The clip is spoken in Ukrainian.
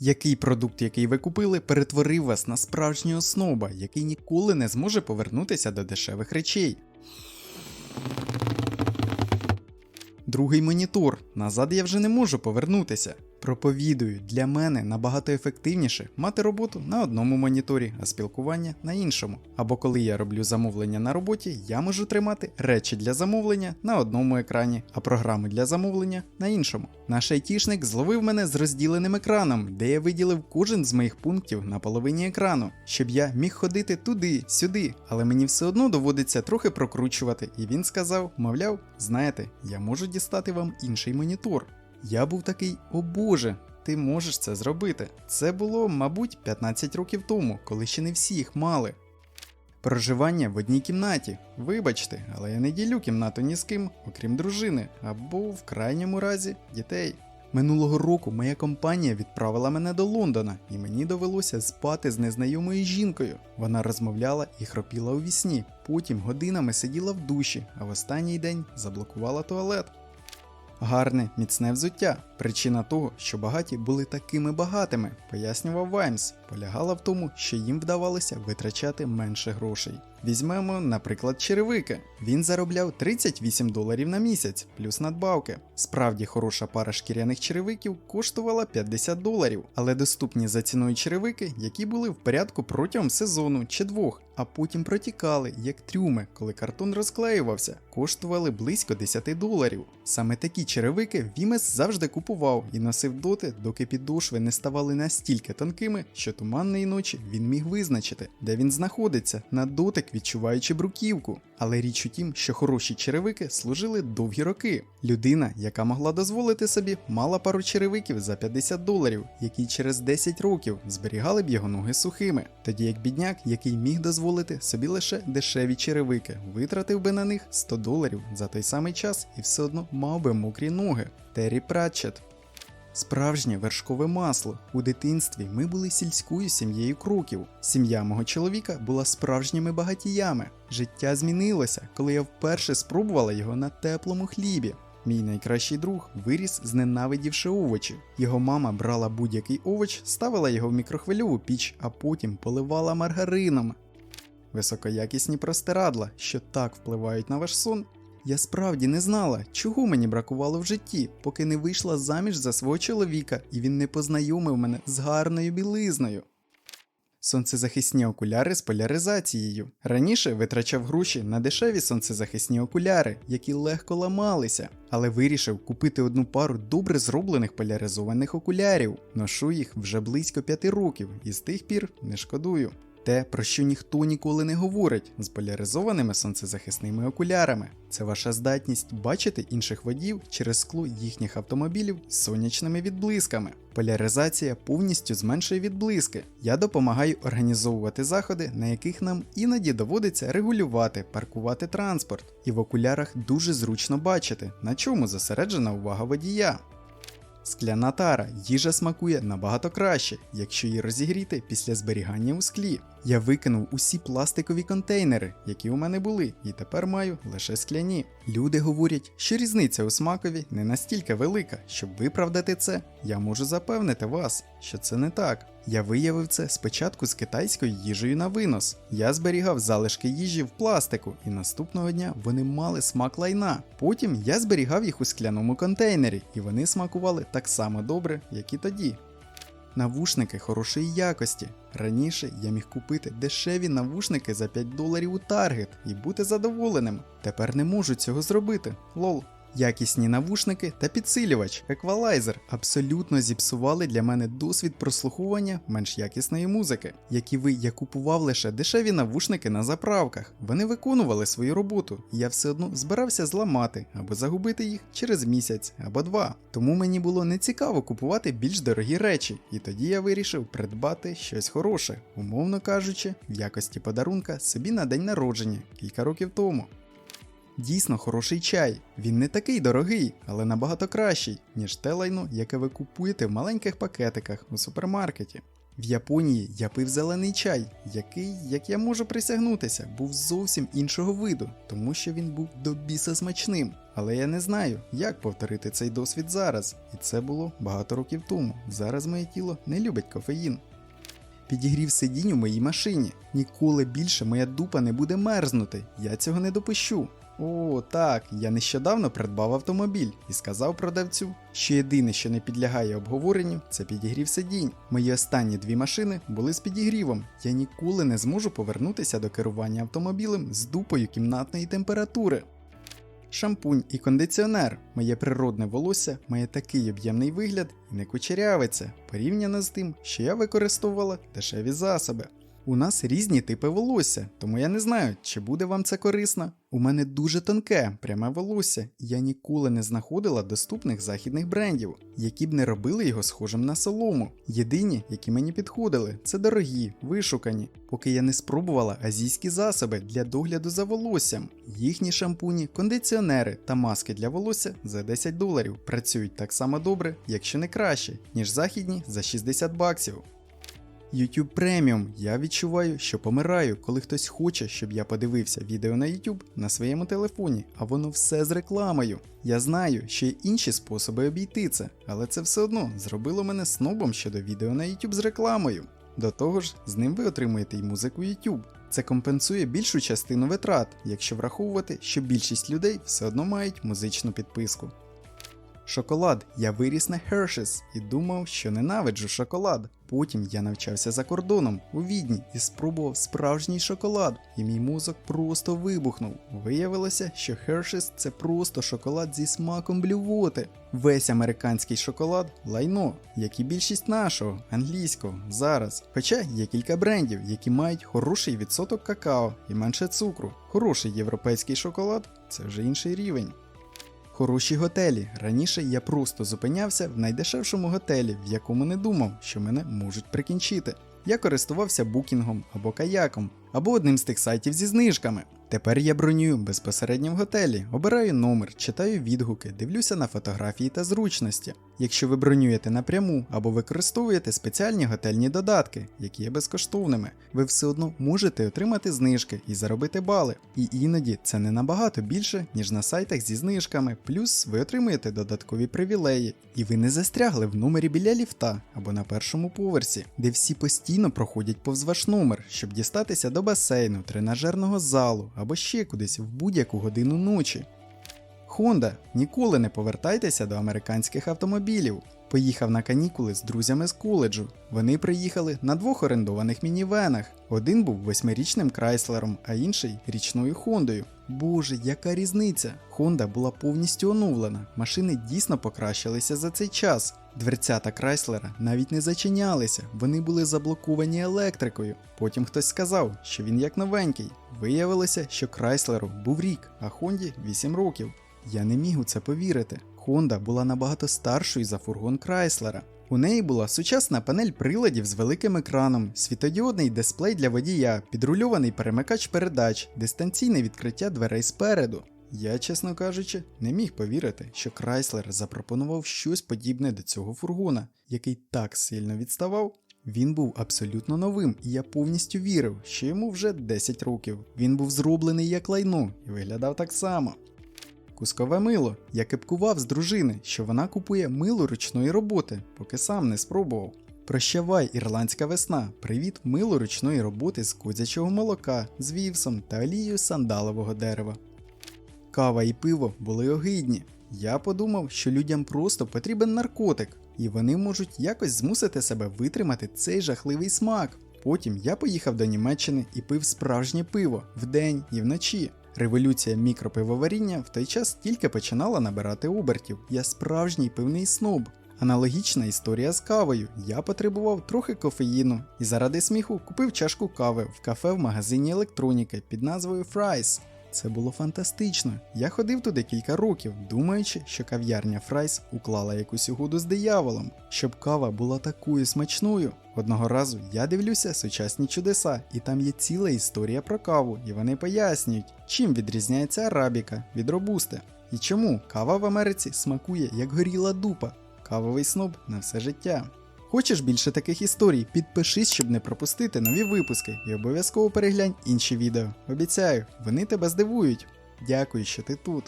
Який продукт, який ви купили, перетворив вас на справжнього сноба, який ніколи не зможе повернутися до дешевих речей? Другий монітор. Назад я вже не можу повернутися. Проповідую, для мене набагато ефективніше мати роботу на одному моніторі, а спілкування на іншому. Або коли я роблю замовлення на роботі, я можу тримати речі для замовлення на одному екрані, а програми для замовлення на іншому. Наш айтішник зловив мене з розділеним екраном, де я виділив кожен з моїх пунктів на половині екрану, щоб я міг ходити туди, сюди, але мені все одно доводиться трохи прокручувати. І він сказав: мовляв, знаєте, я можу дістати вам інший монітор. Я був такий, о Боже, ти можеш це зробити. Це було, мабуть, 15 років тому, коли ще не всі їх мали. Проживання в одній кімнаті. Вибачте, але я не ділю кімнату ні з ким, окрім дружини, або в крайньому разі дітей. Минулого року моя компанія відправила мене до Лондона, і мені довелося спати з незнайомою жінкою. Вона розмовляла і хропіла у вісні. Потім годинами сиділа в душі, а в останній день заблокувала туалет. Гарне, міцне взуття. Причина того, що багаті були такими багатими, пояснював Ваймс, полягала в тому, що їм вдавалося витрачати менше грошей. Візьмемо, наприклад, черевики. Він заробляв 38 доларів на місяць, плюс надбавки. Справді хороша пара шкіряних черевиків коштувала 50 доларів, але доступні за ціною черевики, які були в порядку протягом сезону чи двох, а потім протікали, як трюми, коли картон розклеювався, коштували близько 10 доларів. Саме такі черевики Вімес завжди купував і носив доти, доки підошви не ставали настільки тонкими, що туманної ночі він міг визначити, де він знаходиться, на дотик відчуваючи бруківку. Але річ у тім, що хороші черевики служили довгі роки. Людина, яка могла дозволити собі, мала пару черевиків за 50 доларів, які через 10 років зберігали б його ноги сухими. Тоді як бідняк, який міг дозволити собі лише дешеві черевики, витратив би на них 100 доларів за той самий час і все одно мав би мокрі ноги. Террі Пратчет. Справжнє вершкове масло. У дитинстві ми були сільською сім'єю кроків. Сім'я мого чоловіка була справжніми багатіями. Життя змінилося, коли я вперше спробувала його на теплому хлібі. Мій найкращий друг виріс, зненавидівши овочі. Його мама брала будь-який овоч, ставила його в мікрохвильову піч, а потім поливала маргарином. Високоякісні простирадла, що так впливають на ваш сон. Я справді не знала, чого мені бракувало в житті, поки не вийшла заміж за свого чоловіка, і він не познайомив мене з гарною білизною. Сонцезахисні окуляри з поляризацією. Раніше витрачав гроші на дешеві сонцезахисні окуляри, які легко ламалися, але вирішив купити одну пару добре зроблених поляризованих окулярів. Ношу їх вже близько п'яти років і з тих пір не шкодую. Те, про що ніхто ніколи не говорить з поляризованими сонцезахисними окулярами. Це ваша здатність бачити інших водіїв через скло їхніх автомобілів з сонячними відблисками. Поляризація повністю зменшує відблиски. Я допомагаю організовувати заходи, на яких нам іноді доводиться регулювати, паркувати транспорт. І в окулярах дуже зручно бачити, на чому зосереджена увага водія. Скляна тара їжа смакує набагато краще, якщо її розігріти після зберігання у склі. Я викинув усі пластикові контейнери, які у мене були, і тепер маю лише скляні. Люди говорять, що різниця у смакові не настільки велика, щоб виправдати це, я можу запевнити вас, що це не так. Я виявив це спочатку з китайською їжею на винос. Я зберігав залишки їжі в пластику, і наступного дня вони мали смак лайна. Потім я зберігав їх у скляному контейнері, і вони смакували так само добре, як і тоді. Навушники хорошої якості. Раніше я міг купити дешеві навушники за 5 доларів у Target і бути задоволеним. Тепер не можу цього зробити. Лол. Якісні навушники та підсилювач, еквалайзер абсолютно зіпсували для мене досвід прослуховування менш якісної музики, які ви я купував лише дешеві навушники на заправках. Вони виконували свою роботу, і я все одно збирався зламати або загубити їх через місяць або два. Тому мені було нецікаво купувати більш дорогі речі, і тоді я вирішив придбати щось хороше, умовно кажучи, в якості подарунка собі на день народження кілька років тому. Дійсно хороший чай. Він не такий дорогий, але набагато кращий, ніж те лайно, яке ви купуєте в маленьких пакетиках у супермаркеті. В Японії я пив зелений чай, який, як я можу присягнутися, був зовсім іншого виду, тому що він був до біса смачним. Але я не знаю, як повторити цей досвід зараз. І це було багато років тому. Зараз моє тіло не любить кофеїн. Підігрів сидінь у моїй машині. Ніколи більше моя дупа не буде мерзнути. Я цього не допущу. О, так, я нещодавно придбав автомобіль і сказав продавцю, що єдине, що не підлягає обговоренню, це підігрів сидінь. Мої останні дві машини були з підігрівом. Я ніколи не зможу повернутися до керування автомобілем з дупою кімнатної температури. Шампунь і кондиціонер. Моє природне волосся має такий об'ємний вигляд і не кучерявиться, порівняно з тим, що я використовувала дешеві засоби. У нас різні типи волосся, тому я не знаю, чи буде вам це корисно. У мене дуже тонке, пряме волосся, я ніколи не знаходила доступних західних брендів, які б не робили його схожим на солому. Єдині, які мені підходили, це дорогі, вишукані, поки я не спробувала азійські засоби для догляду за волоссям. Їхні шампуні, кондиціонери та маски для волосся за 10 доларів працюють так само добре, якщо не краще, ніж західні за 60 баксів. YouTube Premium. Я відчуваю, що помираю, коли хтось хоче, щоб я подивився відео на YouTube на своєму телефоні, а воно все з рекламою. Я знаю, що є інші способи обійти це, але це все одно зробило мене снобом щодо відео на YouTube з рекламою. До того ж, з ним ви отримуєте й музику YouTube. Це компенсує більшу частину витрат, якщо враховувати, що більшість людей все одно мають музичну підписку. Шоколад. Я виріс на Hershey's і думав, що ненавиджу шоколад. Потім я навчався за кордоном у відні і спробував справжній шоколад, і мій мозок просто вибухнув. Виявилося, що Hershey's – це просто шоколад зі смаком блювоти. Весь американський шоколад лайно, як і більшість нашого, англійського, зараз. Хоча є кілька брендів, які мають хороший відсоток какао і менше цукру. Хороший європейський шоколад це вже інший рівень. Хороші готелі. Раніше я просто зупинявся в найдешевшому готелі, в якому не думав, що мене можуть прикінчити. Я користувався букінгом або каяком, або одним з тих сайтів зі знижками. Тепер я бронюю безпосередньо в готелі, обираю номер, читаю відгуки, дивлюся на фотографії та зручності. Якщо ви бронюєте напряму або використовуєте спеціальні готельні додатки, які є безкоштовними, ви все одно можете отримати знижки і заробити бали. І іноді це не набагато більше, ніж на сайтах зі знижками, плюс ви отримуєте додаткові привілеї, і ви не застрягли в номері біля ліфта або на першому поверсі, де всі постійно проходять повз ваш номер, щоб дістатися до басейну, тренажерного залу або ще кудись в будь-яку годину ночі. Honda, ніколи не повертайтеся до американських автомобілів. Поїхав на канікули з друзями з коледжу. Вони приїхали на двох орендованих мінівенах. Один був восьмирічним Крайслером, а інший річною Хондою. Боже, яка різниця! Honda була повністю оновлена. Машини дійсно покращилися за цей час. Дверцята Крайслера навіть не зачинялися, вони були заблоковані електрикою. Потім хтось сказав, що він як новенький. Виявилося, що Крайслеру був рік, а Хонді 8 років. Я не міг у це повірити. Honda була набагато старшою за фургон Крайслера. У неї була сучасна панель приладів з великим екраном, світодіодний дисплей для водія, підрульований перемикач передач, дистанційне відкриття дверей спереду. Я, чесно кажучи, не міг повірити, що Крайслер запропонував щось подібне до цього фургона, який так сильно відставав. Він був абсолютно новим, і я повністю вірив, що йому вже 10 років. Він був зроблений як лайно і виглядав так само. Кускове мило. Я кепкував з дружини, що вона купує мило ручної роботи, поки сам не спробував. Прощавай, ірландська весна. Привіт, мило ручної роботи з козячого молока, з вівсом та олією сандалового дерева. Кава і пиво були огидні. Я подумав, що людям просто потрібен наркотик, і вони можуть якось змусити себе витримати цей жахливий смак. Потім я поїхав до Німеччини і пив справжнє пиво вдень і вночі. Революція мікропивоваріння в той час тільки починала набирати обертів. Я справжній пивний сноб. Аналогічна історія з кавою. Я потребував трохи кофеїну і заради сміху купив чашку кави в кафе в магазині електроніки під назвою Fry's. Це було фантастично. Я ходив туди кілька років, думаючи, що кав'ярня Фрайс уклала якусь угоду з дияволом, щоб кава була такою смачною. Одного разу я дивлюся сучасні чудеса, і там є ціла історія про каву, і вони пояснюють, чим відрізняється арабіка від робусти. І чому кава в Америці смакує як горіла дупа, кавовий сноб на все життя. Хочеш більше таких історій? Підпишись, щоб не пропустити нові випуски, і обов'язково переглянь інші відео. Обіцяю, вони тебе здивують. Дякую, що ти тут.